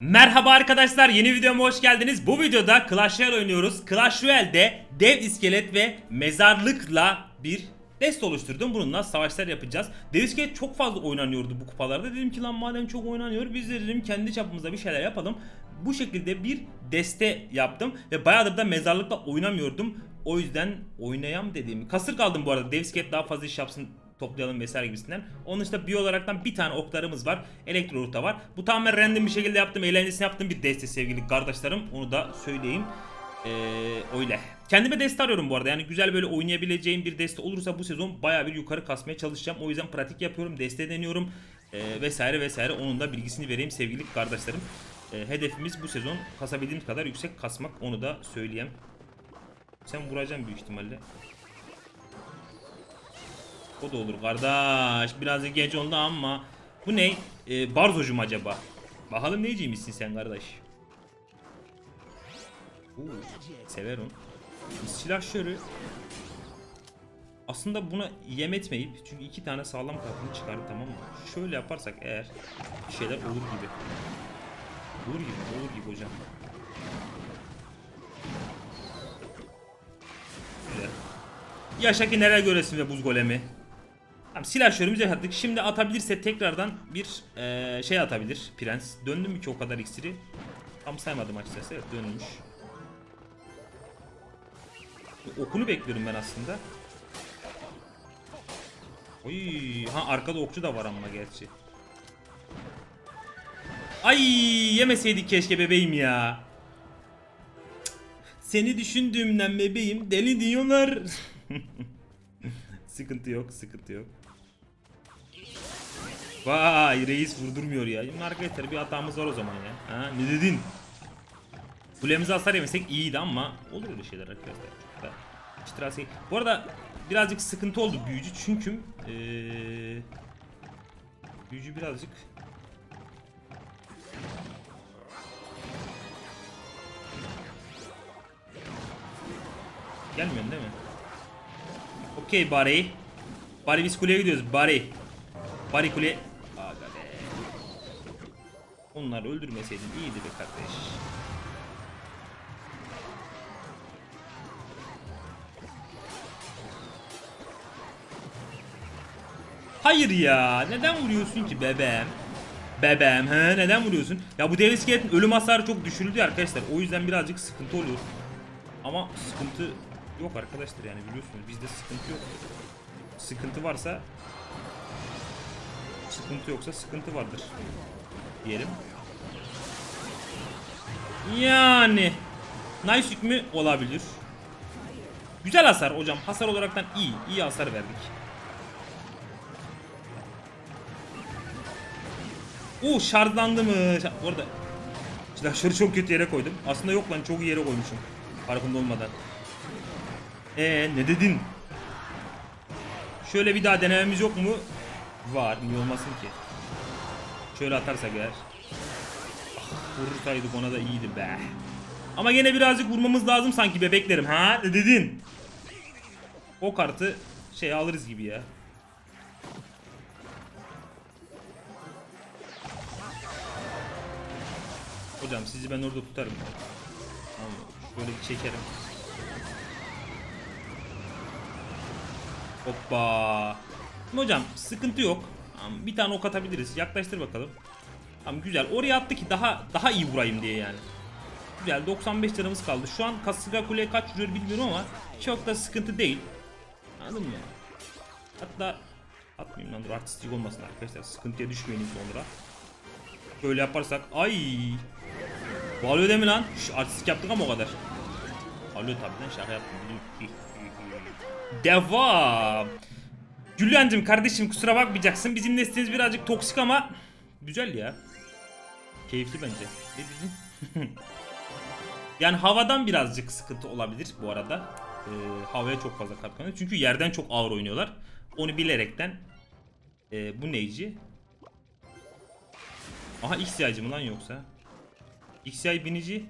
Merhaba arkadaşlar yeni videoma hoş geldiniz. Bu videoda Clash Royale oynuyoruz. Clash Royale'de dev iskelet ve mezarlıkla bir dest oluşturdum. Bununla savaşlar yapacağız. Dev iskelet çok fazla oynanıyordu bu kupalarda. Dedim ki lan madem çok oynanıyor biz de dedim kendi çapımızda bir şeyler yapalım. Bu şekilde bir deste yaptım ve bayağıdır da mezarlıkla oynamıyordum. O yüzden oynayam dediğim. Kasır kaldım bu arada. Dev iskelet daha fazla iş yapsın toplayalım vesaire gibisinden. Onun dışında bir olaraktan bir tane oklarımız var. Elektro ruta var. Bu tamamen random bir şekilde yaptım. Eğlencesine yaptığım bir deste sevgili kardeşlerim. Onu da söyleyeyim. Ee, öyle. Kendime deste arıyorum bu arada. Yani güzel böyle oynayabileceğim bir deste olursa bu sezon baya bir yukarı kasmaya çalışacağım. O yüzden pratik yapıyorum. Deste deniyorum. Ee, vesaire vesaire. Onun da bilgisini vereyim sevgili kardeşlerim. Ee, hedefimiz bu sezon kasabildiğimiz kadar yüksek kasmak. Onu da söyleyeyim. Sen vuracaksın büyük ihtimalle. O da olur kardeş. Birazcık geç oldu ama. Bu ne? Ee, Barzocu mu acaba? Bakalım neyciymişsin sen kardeş. Oo, sever onu. Silah şöyle. Aslında buna yem etmeyip çünkü iki tane sağlam kartını çıkardı tamam mı? Şöyle yaparsak eğer bir şeyler olur gibi. Olur gibi, olur gibi hocam. Yaşa ki nereye göresin ve buz golemi. Tamam silahşörümüzü yaptık. Şimdi atabilirse tekrardan bir eee, şey atabilir prens. Döndü mü ki o kadar iksiri? Tam saymadım açıkçası. Evet dönmüş. Okunu bekliyorum ben aslında. Oy, ha arkada okçu da var ama gerçi. Ay yemeseydik keşke bebeğim ya. Seni düşündüğümden bebeğim deli diyorlar. sıkıntı yok, sıkıntı yok. Vay reis vurdurmuyor ya. Şimdi arkadaşlar bir hatamız var o zaman ya. Ha ne dedin? Kulemize hasar yemesek iyiydi ama olur öyle şeyler arkadaşlar. İştirası- Bu arada birazcık sıkıntı oldu büyücü çünkü ee, büyücü birazcık Gelmiyorsun değil mi? Okey Bari. Bari biz kuleye gidiyoruz Bari. Bari kule. Onları öldürmeseydin iyiydi be kardeş. Hayır ya. Neden vuruyorsun ki bebeğim? Bebeğim he neden vuruyorsun? Ya bu dev iskeletin ölüm hasarı çok düşürüldü arkadaşlar. O yüzden birazcık sıkıntı oluyor. Ama sıkıntı yok arkadaşlar yani biliyorsunuz bizde sıkıntı yok. Sıkıntı varsa sıkıntı yoksa sıkıntı vardır diyelim. Yani nice hükmü olabilir. Güzel hasar hocam. Hasar olaraktan iyi. iyi hasar verdik. Oo şarjlandı mı? Şa- Bu çok kötü yere koydum. Aslında yok lan çok iyi yere koymuşum. Farkında olmadan. Ee ne dedin? Şöyle bir daha denememiz yok mu? Var. Niye olmasın ki? Şöyle atarsak eğer. Ah, vurursaydık ona da iyiydi be. Ama yine birazcık vurmamız lazım sanki bebeklerim. Ha? Dedin? O kartı şey alırız gibi ya. Hocam sizi ben orada tutarım. Tamam? Şöyle bir çekerim. Hoppa. Hocam sıkıntı yok. Tamam, bir tane ok atabiliriz. Yaklaştır bakalım. Tamam güzel. Oraya attı ki daha daha iyi vurayım diye yani. Güzel 95 canımız kaldı. Şu an Kasıga Kule'ye kaç vuruyor bilmiyorum ama çok da sıkıntı değil. Anladın mı? Hatta atmayayım lan dur artistik olmasın arkadaşlar. Sıkıntıya düşmeyin sonra. Böyle yaparsak ay. Alıyor değil mi lan? Şş, artistik yaptık ama o kadar. Alıyor tabii lan şaka yaptım. Devam. Güllencim kardeşim kusura bakmayacaksın. Bizim neslimiz birazcık toksik ama güzel ya. Keyifli bence. Ne dedin? yani havadan birazcık sıkıntı olabilir bu arada. Ee, havaya çok fazla koyuyor. Çünkü yerden çok ağır oynuyorlar. Onu bilerekten ee, bu neyci? Aha XY'cı mı lan yoksa? XY binici.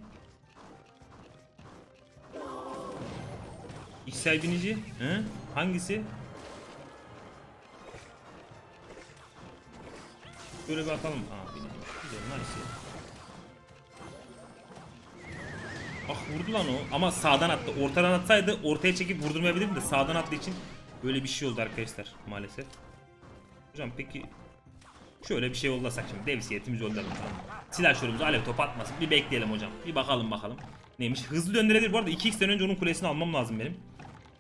XY binici. Hı? Hangisi? Böyle bir atalım. Aa binici. Güzel nice. Ah vurdu lan o. Ama sağdan attı. Ortadan atsaydı ortaya çekip vurdurmayabilirdim de sağdan attığı için böyle bir şey oldu arkadaşlar maalesef. Hocam peki şöyle bir şey yollasak şimdi. Dev iskeletimizi yollayalım tamam mı? Silahşörümüz alev top atmasın. Bir bekleyelim hocam. Bir bakalım bakalım. Neymiş? Hızlı döndürebilir. Bu arada 2x'ten önce onun kulesini almam lazım benim.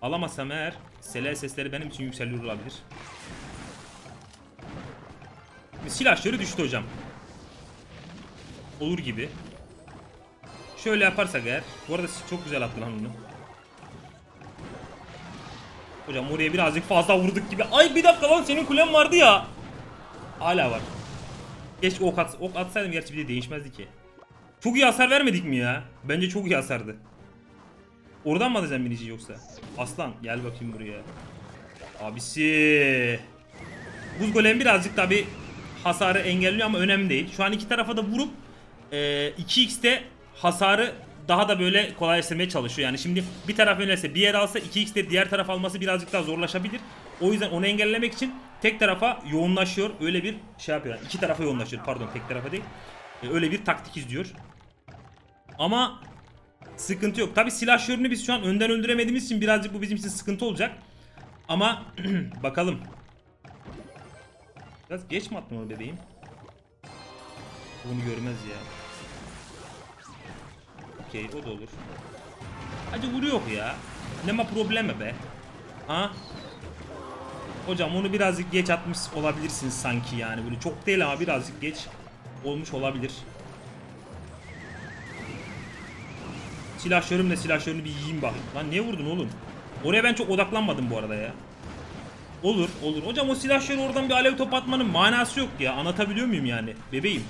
Alamazsam eğer Sele sesleri benim için yükseliyor olabilir. Silahşörü düştü hocam. Olur gibi. Şöyle yaparsak eğer. Bu arada çok güzel attın lan onu. Hocam oraya birazcık fazla vurduk gibi. Ay bir dakika lan senin kulen vardı ya. Hala var. Keşke ok, at, ok atsaydım gerçi bir de değişmezdi ki. Çok iyi hasar vermedik mi ya? Bence çok iyi hasardı. Oradan mı atacağım binici yoksa? Aslan gel bakayım buraya. Abisi. Buz golem birazcık tabi hasarı engelliyor ama önemli değil. Şu an iki tarafa da vurup e, 2x'te hasarı daha da böyle kolaylaştırmaya çalışıyor. Yani şimdi bir taraf yönelse bir yer alsa 2x'te diğer taraf alması birazcık daha zorlaşabilir. O yüzden onu engellemek için tek tarafa yoğunlaşıyor. Öyle bir şey yapıyor. Yani iki tarafa yoğunlaşıyor pardon tek tarafa değil. E, öyle bir taktik izliyor. Ama sıkıntı yok. Tabi silahşörünü biz şu an önden öldüremediğimiz için birazcık bu bizim için sıkıntı olacak. Ama bakalım. Biraz geç mi attın onu bebeğim? Bunu görmez ya. Okey o da olur. Hadi vuruyor ya. Ne ma probleme be. Ha? Hocam onu birazcık geç atmış olabilirsiniz sanki yani. Böyle çok değil ama birazcık geç olmuş olabilir. Silahşörümle silahşörünü bir yiyeyim bakayım. Lan niye vurdun oğlum? Oraya ben çok odaklanmadım bu arada ya. Olur olur. Hocam o silahşörü oradan bir alev top atmanın manası yok ya. Anlatabiliyor muyum yani? Bebeğim.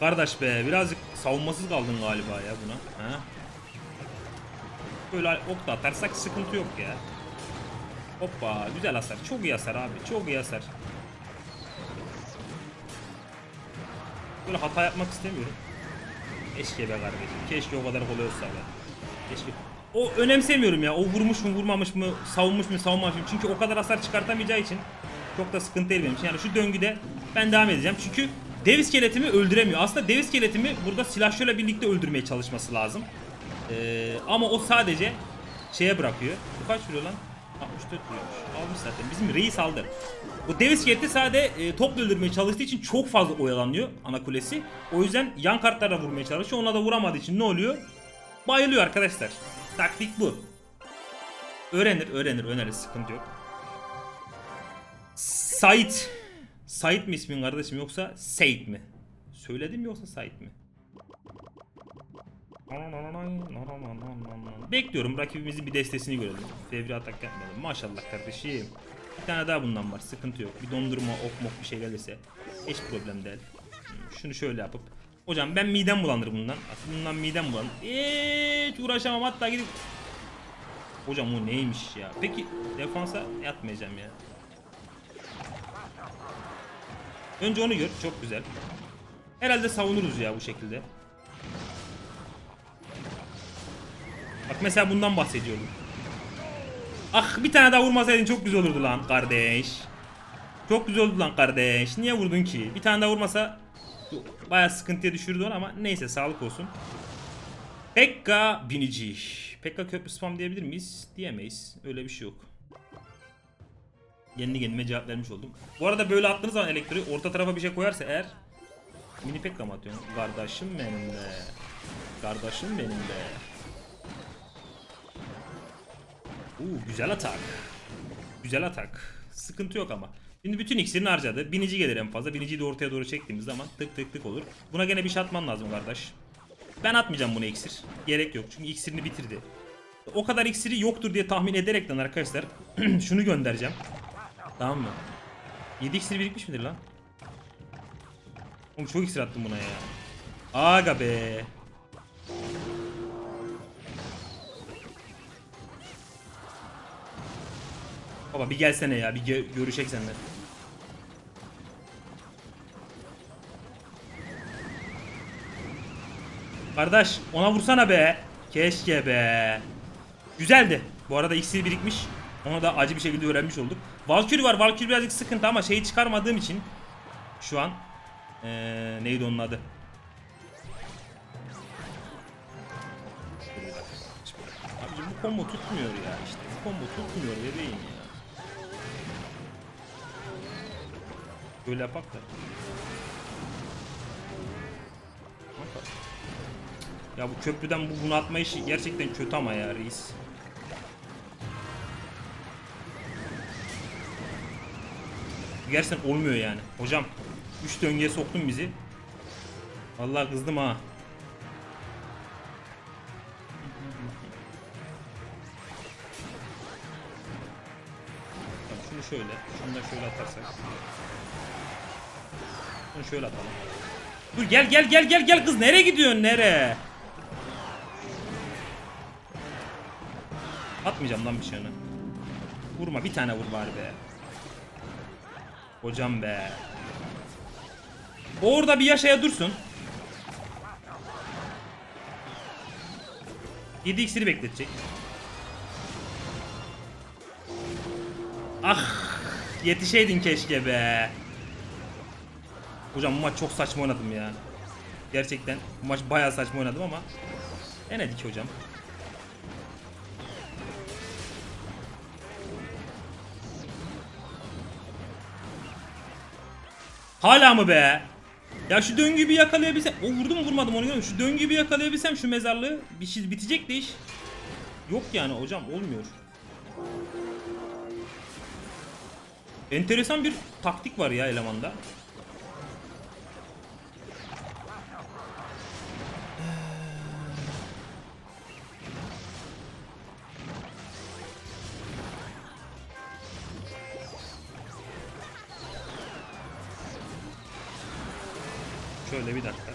Kardeş be birazcık savunmasız kaldın galiba ya buna. Ha? Böyle ok da atarsak sıkıntı yok ya. Hoppa güzel hasar. Çok iyi hasar abi. Çok iyi hasar. Böyle hata yapmak istemiyorum. Keşke be kardeşim. Keşke o kadar kolay olsa be. Keşke. O önemsemiyorum ya. O vurmuş mu vurmamış mı savunmuş mu savunmamış mı. Çünkü o kadar hasar çıkartamayacağı için çok da sıkıntı değil benim için. Yani şu döngüde ben devam edeceğim. Çünkü dev iskeletimi öldüremiyor. Aslında dev iskeletimi burada silahşörle birlikte öldürmeye çalışması lazım. Ee, ama o sadece şeye bırakıyor. Bu kaç vuruyor lan? 64 vuruyormuş. Almış zaten. Bizim reis aldı. Bu dev iskeleti sadece e, topla öldürmeye çalıştığı için çok fazla oyalanıyor ana kulesi. O yüzden yan kartlara vurmaya çalışıyor. Ona da vuramadığı için ne oluyor? Bayılıyor arkadaşlar. Taktik bu. Öğrenir, öğrenir, öğrenir. Sıkıntı yok. Sait. Sait mi ismin kardeşim yoksa Sait mi? Söyledim yoksa Sait mi? Bekliyorum rakibimizin bir destesini görelim. Fevri atak yapmayalım. Maşallah kardeşim. Bir tane daha bundan var. Sıkıntı yok. Bir dondurma, ok mok bir şey gelirse hiç problem değil. Şunu şöyle yapıp. Hocam ben midem bulanır bundan. Bak bundan midem bulanır. Hiç uğraşamam hatta gidip. Hocam o neymiş ya. Peki defansa yatmayacağım ya. Önce onu gör. Çok güzel. Herhalde savunuruz ya bu şekilde. Mesela bundan bahsediyorum. Ah bir tane daha vurmasaydın çok güzel olurdu lan kardeş. Çok güzel oldu lan kardeş. Niye vurdun ki? Bir tane daha vurmasa bayağı sıkıntıya düşürdü onu ama neyse sağlık olsun. Pekka binici. Pekka köprü spam diyebilir miyiz? Diyemeyiz. Öyle bir şey yok. Kendi kendime cevap vermiş oldum. Bu arada böyle attığınız zaman elektriği orta tarafa bir şey koyarsa eğer Mini Pekka mı atıyorsun? Kardeşim benim be. Kardeşim benim be. Uuu güzel atak. Güzel atak. Sıkıntı yok ama. Şimdi bütün iksirini harcadı. Binici gelir en fazla. Biniciyi de ortaya doğru çektiğimiz zaman tık tık tık olur. Buna gene bir şey atman lazım kardeş. Ben atmayacağım buna iksir. Gerek yok çünkü iksirini bitirdi. O kadar iksiri yoktur diye tahmin ederekten arkadaşlar şunu göndereceğim. Tamam mı? 7 iksir birikmiş midir lan? Oğlum çok iksir attım buna ya. Aga be. Baba bir gelsene ya bir gö- görüşek seninle. Kardeş ona vursana be. Keşke be. Güzeldi. Bu arada iksir birikmiş. Onu da acı bir şekilde öğrenmiş olduk. Valkyrie var. Valkyrie birazcık sıkıntı ama şeyi çıkarmadığım için şu an ee, neydi onun adı? Abicim bu combo tutmuyor ya işte. Bu combo tutmuyor bebeğim ya. Böyle yapak da. Ya bu köprüden bu bunu atma işi gerçekten kötü ama ya reis. Gerçekten olmuyor yani. Hocam 3 döngüye soktun bizi. Vallahi kızdım ha. Şunu şöyle, şunu da şöyle atarsak. Şunu şöyle atalım. Dur gel gel gel gel gel kız nereye gidiyorsun nereye? Atmayacağım lan bir şey onu. Vurma bir tane vur bari be. Hocam be. Orada bir yaşaya dursun. 7 iksiri bekletecek. Ah yetişeydin keşke be. Hocam bu maç çok saçma oynadım ya. Gerçekten bu maç bayağı saçma oynadım ama denedik hocam. Hala mı be? Ya şu döngüyü bir yakalayabilsem. O vurdum mu vurmadım onu görüyorum. Şu döngüyü bir yakalayabilsem şu mezarlığı bir şey bitecek de iş. Yok yani hocam olmuyor. Enteresan bir taktik var ya elemanda. Şöyle bir dakika.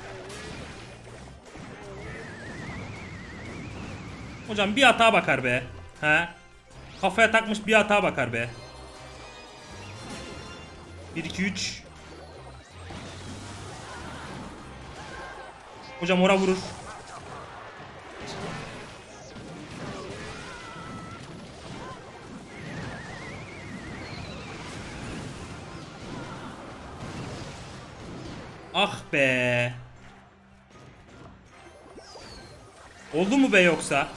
Hocam bir hata bakar be. He? Kafaya takmış bir hata bakar be. 1 2 3 Hocam ora vurur. Be. Oldu mu be yoksa?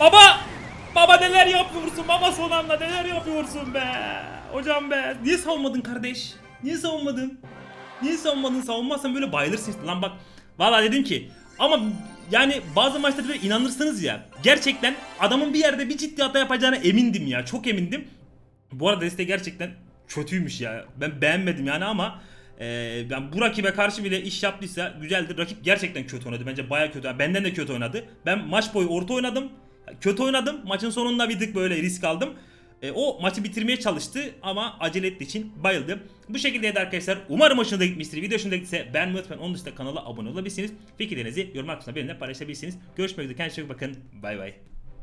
Baba! Baba neler yapıyorsun? Baba son anda neler yapıyorsun be? Hocam be. Niye savunmadın kardeş? Niye savunmadın? Niye savunmadın? Savunmazsan böyle bayılırsın işte. Lan bak. Valla dedim ki ama yani bazı maçlarda böyle inanırsınız ya. Gerçekten adamın bir yerde bir ciddi hata yapacağına emindim ya. Çok emindim. Bu arada deste gerçekten kötüymüş ya. Ben beğenmedim yani ama e, ben bu rakibe karşı bile iş yaptıysa güzeldir. Rakip gerçekten kötü oynadı. Bence baya kötü. Benden de kötü oynadı. Ben maç boyu orta oynadım. Kötü oynadım. Maçın sonunda bir tık böyle risk aldım. E, o maçı bitirmeye çalıştı ama acele ettiği için bayıldı. Bu şekilde de arkadaşlar umarım hoşunuza gitmiştir. Video hoşunuza gittiyse beğenmeyi unutmayın. Onun dışında kanala abone olabilirsiniz. Fikirlerinizi yorum kısmına benimle paylaşabilirsiniz. Görüşmek üzere. Kendinize çok bakın. Bay bay.